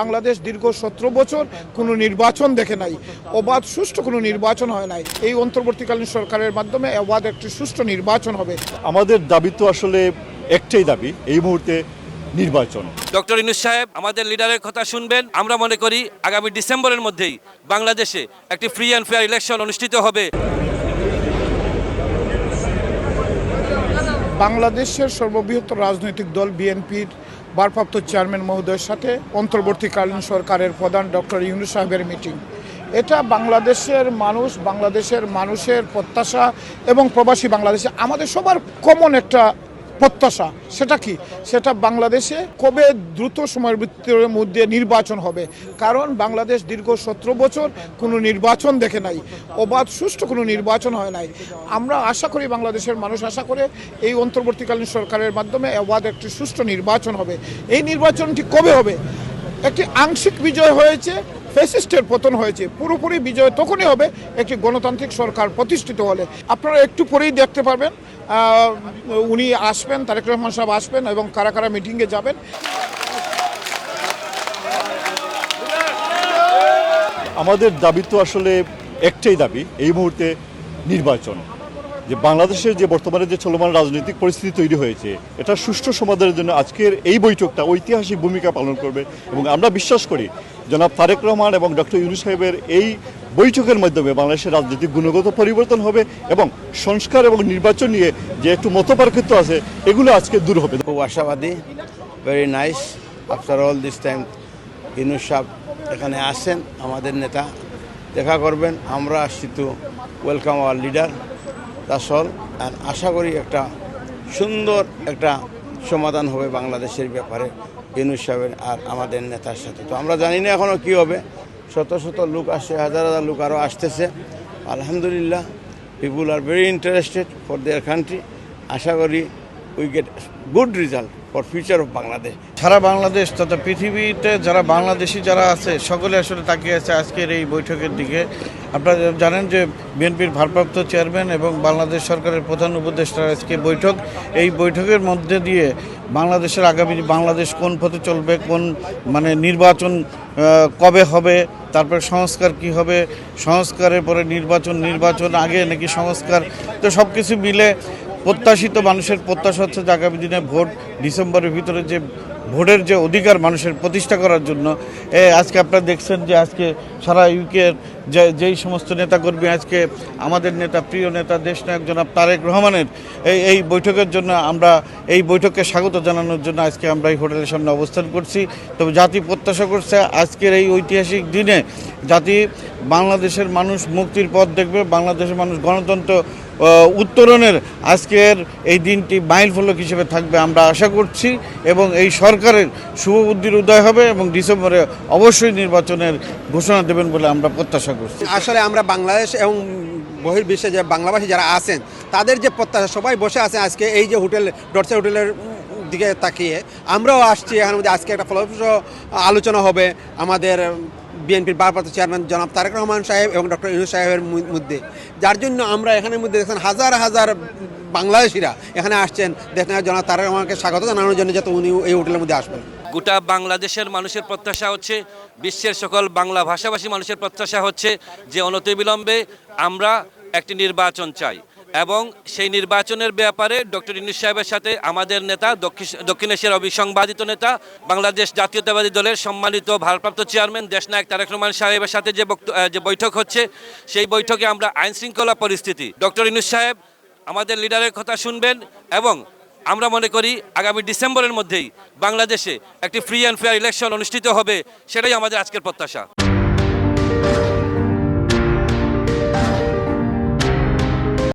বাংলাদেশ দীর্ঘ সতেরো বছর কোনো নির্বাচন দেখে নাই। অবাধ সুষ্ঠু কোনো নির্বাচন হয় নাই। এই অন্তর্বর্তীকালীন সরকারের মাধ্যমে অবাধ একটি সুষ্ঠু নির্বাচন হবে। আমাদের দাবি তো আসলে একটাই দাবি এই মুহূর্তে নির্বাচন। ডক্টর ইনুস সাহেব আমাদের লিডারের কথা শুনবেন। আমরা মনে করি আগামী ডিসেম্বরের মধ্যেই বাংলাদেশে একটি ফ্রি অ্যান্ড ফেয়ার ইলেকশন অনুষ্ঠিত হবে। বাংলাদেশের সর্ববৃহৎ রাজনৈতিক দল বিএনপির ভারপ্রাপ্ত চেয়ারম্যান মহোদয়ের সাথে অন্তর্বর্তীকালীন সরকারের প্রধান ডক্টর ইউনুস সাহেবের মিটিং। এটা বাংলাদেশের মানুষ, বাংলাদেশের মানুষের প্রত্যাশা এবং প্রবাসী বাংলাদেশে আমাদের সবার কমন একটা প্রত্যাশা। সেটা কি? সেটা বাংলাদেশে কবে দ্রুত সময়ের ভিতরের মধ্যে নির্বাচন হবে? কারণ বাংলাদেশ দীর্ঘ সতেরো বছর কোনো নির্বাচন দেখে নাই। অবাধ, সুষ্ঠু কোনো নির্বাচন হয় নাই। আমরা আশা করি বাংলাদেশের মানুষ আশা করে এই অন্তর্বর্তীকালীন সরকারের মাধ্যমে অবাধ একটি সুষ্ঠু নির্বাচন হবে। এই নির্বাচনটি কবে হবে? একটি আংশিক বিজয় হয়েছে ফ্যাসিস্টের পতন হয়েছে, পুরোপুরি বিজয় তখনই হবে একটি গণতান্ত্রিক সরকার প্রতিষ্ঠিত হলে। আপনারা একটু পরেই দেখতে পারবেন উনি আসবেন, তারেক রহমান সাহেব আসবেন এবং কারা কারা মিটিংয়ে যাবেন। আমাদের দাবি তো আসলে একটাই দাবি, এই মুহূর্তে নির্বাচন। যে বাংলাদেশের যে বর্তমানে যে চলমান রাজনৈতিক পরিস্থিতি তৈরি হয়েছে, এটা সুষ্ঠু সমাধানের জন্য আজকের এই বৈঠকটা ঐতিহাসিক ভূমিকা পালন করবে এবং আমরা বিশ্বাস করি জনাব তারেক রহমান এবং ডক্টর ইউনুস সাহেবের এই বৈঠকের মাধ্যমে বাংলাদেশের রাজনৈতিক গুণগত পরিবর্তন হবে এবং সংস্কার এবং নির্বাচন নিয়ে যে একটু মতপার্থক্য আছে, এগুলো আজকে দূর হবে। খুব আশাবাদী very nice after all this time Inus Sah এখানে আসেন, আমাদের নেতা। দেখা করবেন, আমরা আসছি তো welcome our leader that's all আশা করি একটা সুন্দর একটা সমাধান হবে বাংলাদেশের ব্যাপারে। ইনুস সাহেবের আর আমাদের নেতার সাথে। তো আমরা জানি না এখনও কী হবে। শত শত লোক আসছে, হাজার হাজার লোক আরও আসতেছে। আলহামদুলিল্লাহ people R very interested for their country আশা করি we get good result for future of Bangladesh সারা বাংলাদেশ তথা পৃথিবীতে যারা বাংলাদেশি যারা আছে, সকলে আসলে তাকিয়ে আছে আজকের এই বৈঠকের দিকে। আপনারা জানেন যে বিএনপির ভারপ্রাপ্ত চেয়ারম্যান এবং বাংলাদেশ সরকারের প্রধান উপদেষ্টার আজকে বৈঠক। এই বৈঠকের মধ্যে দিয়ে বাংলাদেশের আগামী বাংলাদেশ কোন পথে চলবে, কোন মানে নির্বাচন কবে হবে, তারপর সংস্কার কি হবে, সংস্কারের পরে নির্বাচন নির্বাচন আগে নাকি সংস্কার, তো সব কিছু মিলে প্রত্যাশিত মানুষের প্রত্যাশা হচ্ছে যে আগামী দিনে ভোট ডিসেম্বরের ভিতরে যে ভোটের যে অধিকার মানুষের প্রতিষ্ঠা করার জন্য এ, আজকে আপনারা দেখছেন যে আজকে সারা ইউকের যে যেই সমস্ত নেতাকর্মী আজকে আমাদের নেতা প্রিয় নেতা দেশনায়ক জনাব তারেক রহমানের এই এই বৈঠকের জন্য আমরা এই বৈঠককে স্বাগত জানানোর জন্য আজকে আমরা এই হোটেলের সামনে অবস্থান করছি। তবে জাতি প্রত্যাশা করছে আজকের এই ঐতিহাসিক দিনে জাতি বাংলাদেশের মানুষ মুক্তির পথ দেখবে বাংলাদেশের মানুষ গণতন্ত্র উত্তরণের আজকের এই দিনটি মাইল ফলক হিসেবে থাকবে আমরা আশা করছি এবং এই সরকারের শুভ বুদ্ধির উদয় হবে এবং ডিসেম্বরে অবশ্যই নির্বাচনের ঘোষণা দেবেন বলে আমরা প্রত্যাশা করছি। আসলে আমরা বাংলাদেশ এবং বহির্বিশ্বে যে বাংলাভাষী যারা আছেন, তাদের যে প্রত্যাশা, সবাই বসে আছে আজকে এই যে হোটেল ডটসে হোটেলের দিকে তাকিয়ে। আমরাও আসছি মধ্যে আজকে একটা ফলপ্রসূ আলোচনা হবে আমাদের বিএনপির ভারপ্রাপ্ত চেয়ারম্যান জনাব তারেক রহমান সাহেব এবং ডক্টর ইউনুস সাহেবের মধ্যে। যার জন্য আমরা এখানের মধ্যে দেখছেন হাজার হাজার বাংলাদেশিরা এখানে আসছেন। দেখেন জনাব তারেক রহমানকে স্বাগত জানানোর জন্য যাতে উনি এই হোটেলের মধ্যে আসবেন। গোটা বাংলাদেশের মানুষের প্রত্যাশা হচ্ছে, বিশ্বের সকল বাংলা ভাষাভাষী মানুষের প্রত্যাশা হচ্ছে যে অনতিবিলম্বে আমরা একটি নির্বাচন চাই। এবং সেই নির্বাচনের ব্যাপারে ডক্টর ইনুস সাহেবের সাথে আমাদের নেতা, দক্ষিণ- দক্ষিণ এশিয়ার অবিসংবাদিত নেতা, বাংলাদেশ জাতীয়তাবাদী দলের সম্মানিত ভারপ্রাপ্ত চেয়ারম্যান দেশনায়ক তারেক রহমান সাহেবের সাথে যে যে বৈঠক হচ্ছে, সেই বৈঠকে আমরা আইন শৃঙ্খলা পরিস্থিতি। ডক্টর ইনুস সাহেব আমাদের লিডারের কথা শুনবেন এবং আমরা মনে করি আগামী ডিসেম্বরের মধ্যেই বাংলাদেশে একটি ফ্রি অ্যান্ড ফেয়ার ইলেকশন অনুষ্ঠিত হবে, সেটাই আমাদের আজকের প্রত্যাশা।